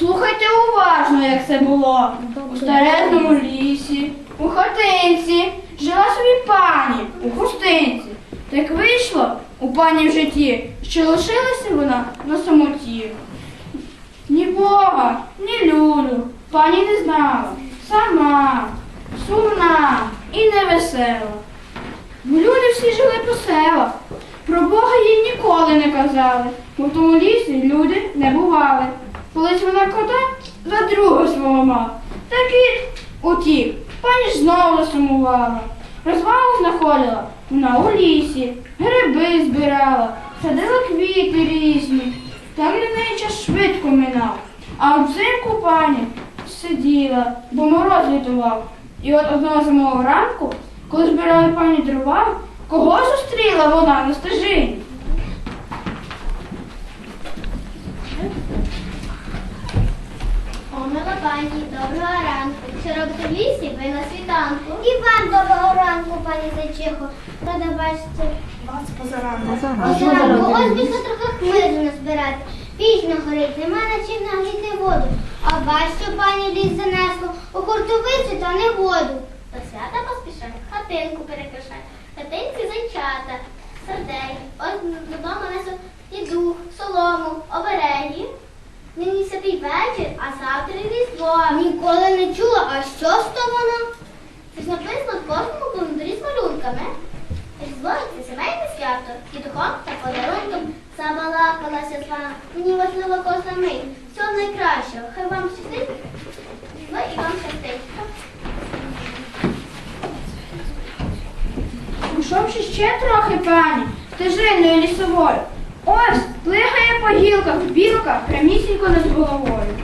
Слухайте уважно, як це було. У старезному лісі, у хатинці, жила собі пані у хустинці. Так вийшло у пані в житті, що лишилася вона на самоті. Ні Бога, ні люду пані не знала. Сама, сумна і невесела. Бо люди всі жили по селах. Про Бога їй ніколи не казали, бо в тому лісі люди не бували. Колись вона кота за друга свого мала. Та кіт утік, пані знову засумувала. Розвагу знаходила вона у лісі, гриби збирала, садила квіти різні. Так для неї час швидко минав. А взимку пані сиділа, бо мороз лютував. І от одного зимового ранку, коли збирали пані дрова, кого зустріла вона на стежині? Мила пані, доброго ранку. Що робите в лісі? Ви на світанку. І вам доброго ранку, пані Зайчихо. Рада бачити вас позаранку. Позаранку. Ось пішла трохи хмиру назбирати. Пізно горить, нема на чим нагріти воду. А бачу, пані ліс занесло у хуртовицю та не воду. До свята поспішай, хатинку перекрашай. Хатинці зайчата, сардей. Ось додому несу і дух, солому, вечір, а завтра різдво. Ніколи не чула, а що ж то воно? Це ж написано в кожному календарі з малюнками. Різдво це сімейне свято, і духом та подарунком забалакалася з вами. Мені важлива кожна мить. Всього найкращого. Хай вам щастить. Різдво і вам щастить. Пішовши ще трохи пані, стежиною лісовою. Ось плигає по гілках білка прямісінько над головою.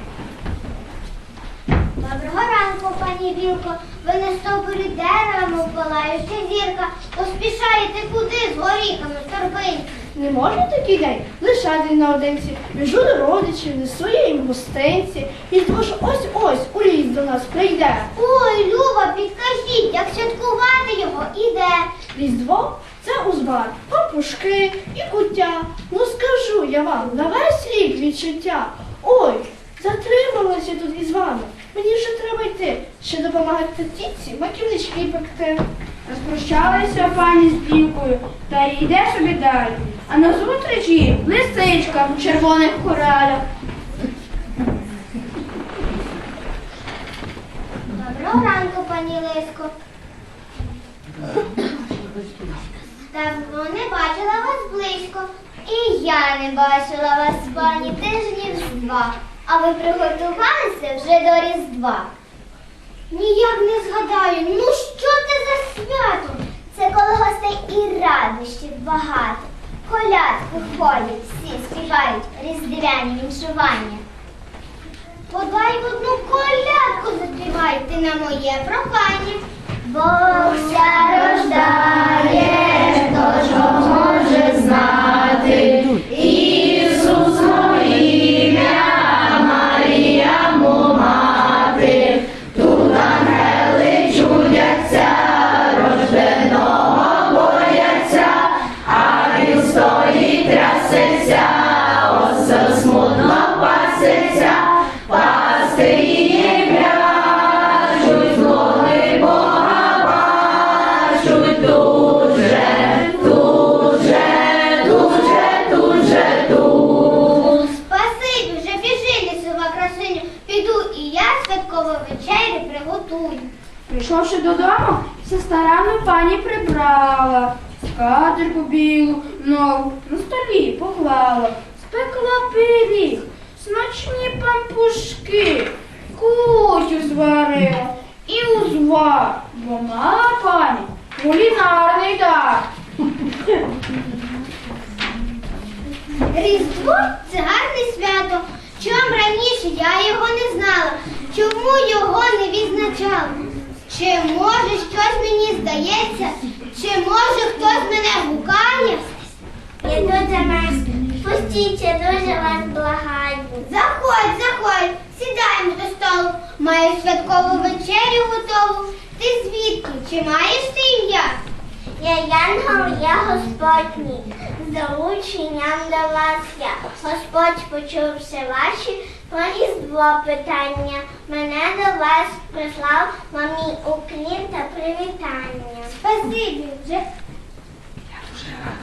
Доброго ранку, пані Вілко. Ви на стовбурі дерева, мов палаюча зірка. Поспішаєте куди з горіхами в торбинці? Не можна такий день лишати наодинці. Біжу до родичів, несу я їм гостинці. І ж ось ось у ліс до нас прийде. Ой, Люба, підкажіть, як святкувати його іде. Різдво це узвар, папушки і куття. Ну скажу я вам на весь рік відчуття. Ой, затрималася тут із вами. Мені вже треба йти, ще допомагати тітці маківнички пекти. Розпрощалася пані з білкою та й йде собі далі. А назустріч їй лисичка в червоних коралях. Доброго ранку, пані Лиско. Давно не бачила вас близько. І я не бачила вас, пані, тижнів з два. А ви приготувалися вже до Різдва. Ніяк не згадаю, ну що це за свято? Це коли гостей і радощів багато. Колядку ходять, всі співають різдвяні віншування. Подай одну колядку заспівайте на моє прохання. Бог ся рождає, хто ж може Прийшовши додому, все старанно пані прибрала, скатерку білу, нову на столі поклала, спекла пиріг, смачні пампушки, кутю зварила і узвар, бо мала пані кулінарний дар. Різдво це гарне свято. Чом раніше я його не знала, чому його не відзначала? Чи може щось мені здається, чи може хтось мене гукає? Я дуже мерз. Пустіть, дуже вас благаю. Заходь, заходь, сідаємо до столу. Маю святкову вечерю готову. Ти звідки? Чи маєш ти ім'я? Я Янгол, я Господній. З Залученням до вас я. Господь почув все ваші різдво питання. Мене до вас прислав вам мій уклін та привітання. Спасибі, вже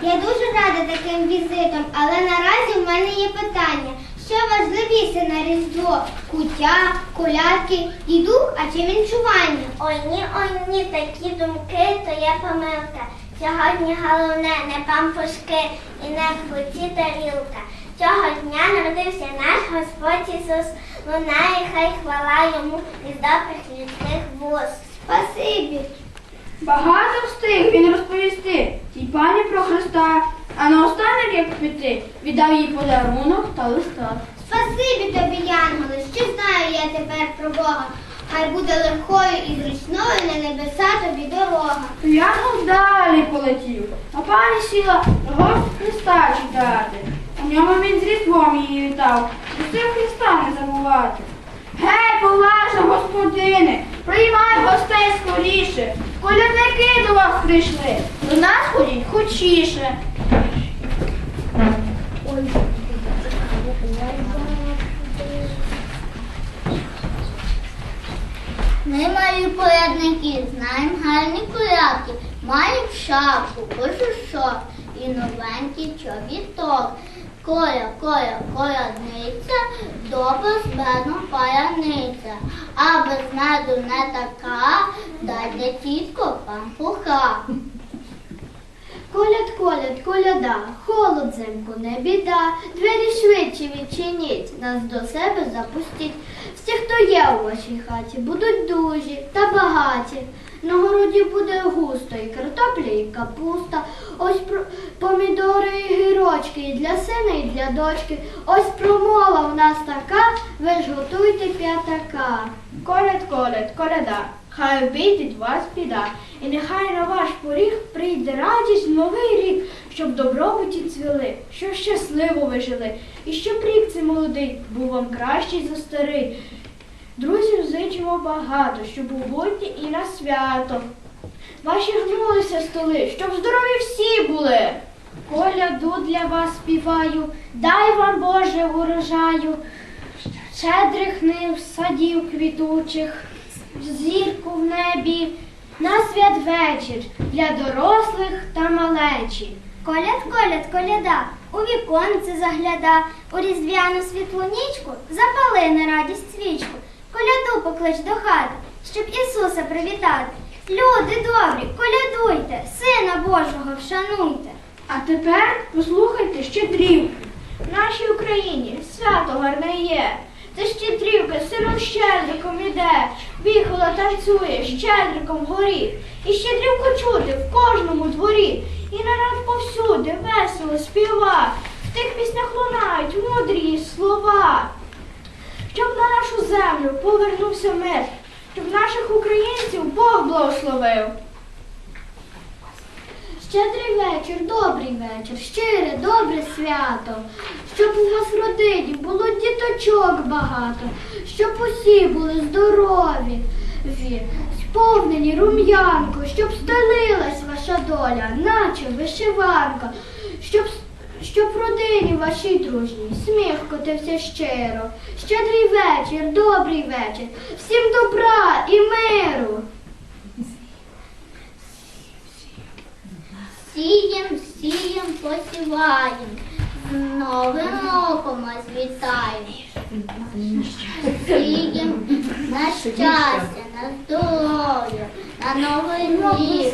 я дуже рада таким візитом, але наразі в мене є питання. Що важливіше на Різдво? Куття, колядки, дідух, а чи вінчування? Ой ні, ой ні, такі думки, то є помилка. Сьогодні головне не пампушки і не в куті тарілка. Цього дня народився наш Господь Ісус. Лунає, хай хвала йому із добрих людських вуст. Спасибі. Багато встиг він розповісти тій пані про Христа, а наостанок, як піти, віддав їй подарунок та листа. Спасибі тобі, Янголи, що знаю я тепер про Бога. Хай буде легкою і зручною на небеса тобі дорога. Янгол далі полетів, а пані сіла його Христа читати. У ньому він з різдвом її вітав, просив Христа не забувати. Гей, поважно, господине, приймай гостей скоріше. Колядники до вас прийшли, до нас ходіть хочіше. Ми малі порядники, знаємо гарні порядки, маємо шапку, кожушок і новенький чобіток. Коля, коля, колядниця, добре з медом паяниця, а без меду не така, дайте тітко пампуха. Коляд, коляд, коляда, холод земку не біда, двері швидше відчиніть, нас до себе запустіть. Всі, хто є у вашій хаті, будуть дужі та багаті. На городі буде густо і картопля, і капуста. Ось помідори і гірочки, і для сина, і для дочки. Ось промова в нас така, ви ж готуйте п'ятака. Коляд, коляд, коляда, хай обійдеть вас біда, і нехай на ваш поріг прийде радість новий рік, щоб добробуті цвіли, щоб щасливо ви жили, і щоб рік цей молодий був вам кращий за старий. Друзів зичимо багато, щоб у будні і на свято. Ваші гнулися столи, щоб здорові всі були. Коляду для вас співаю, дай вам Боже урожаю, щедрих нив, садів квітучих, зірку в небі, на святвечір для дорослих та малечі. Коляд, коляд, коляда, у віконце загляда, у різдвяну світлу нічку запали на радість свічку, коляду поклич до хати, щоб Ісуса привітати. Люди добрі, колядуйте, Сина Божого вшануйте. А тепер послухайте щедрівки. В нашій Україні свято гарне є. Це щедрівка сином щедриком іде, віхола танцює, щедриком горі. І щедрівку чути в кожному дворі. І народ повсюди весело співа. В тих піснях лунають мудрі слова. Землю повернувся мир, щоб наших українців Бог благословив. Щедрий вечір, добрий вечір, щире, добре свято, щоб у вас в родині було діточок багато, щоб усі були здорові, сповнені рум'янко, щоб стелилась ваша доля, наче вишиванка, щоб, щоб родині вашій дружній сміх котився щиро. Щедрий вечір, добрий вечір, всім добра і миру. Сієм, сієм, посіваєм, з новим роком вас вітаємо. Сієм на щастя, на здоров'я, на новий рік.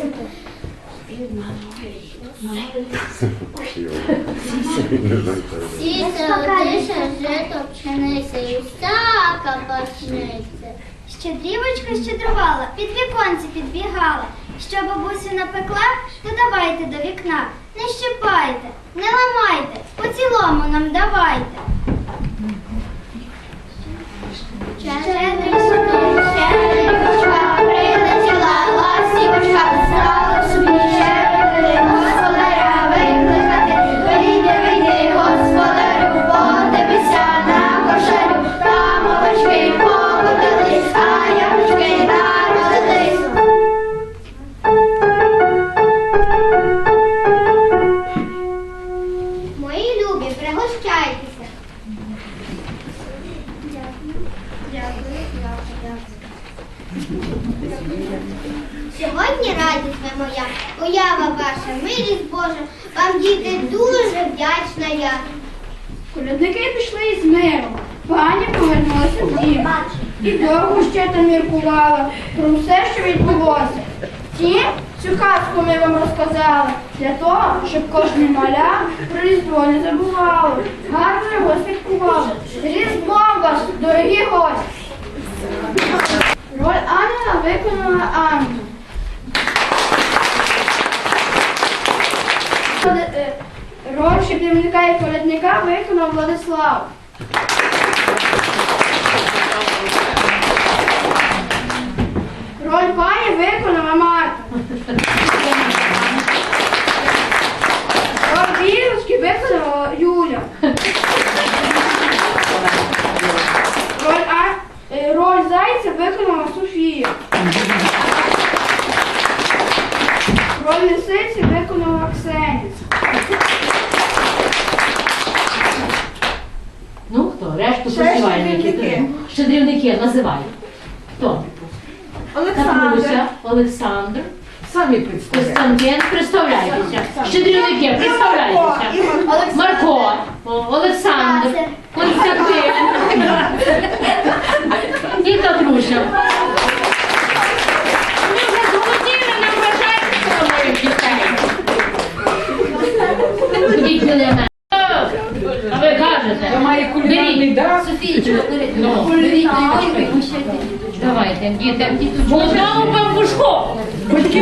Сіся, жито, пшениця і всяка пашниця. Щедрівочка щедрувала, під віконці підбігала. Що бабусю напекла, то давайте до вікна. Не щипайте, не ламайте, по цілому нам давайте. Пішли. Пані повернулася в дім. І довго ще там міркувала про все, що відбулося. Втім, цю казку ми вам розказали для того, щоб кожне маля про Різдво не забувало. Гарно його святкувало. З Різдвом вас, дорогі гості! Роль Ангела виконала Анна. Е, Роль щедрівника і колядника виконав Владислав. Роль пані виконала Марта. Роль білочки виконала Юля. Роль, а... е, роль зайця виконала Софія. Роль лисиці виконала Ксенія. Ну хто? Решту Ще посівальники. щедрівники. Щедрівники називай. Хто? Олександр. Олександр, Самі представляєте. Костянтин, представляйтеся. Щедрівники, представляйтеся. Марко, О, Олександр, Константин і Катруся. Ми вже зголодніли, не вважайте моїх дітей. Ходіть біля мене. А ви кажете? Я маю кулінарний дар. Ну, давайте, діти. В одному пампушку. Батьки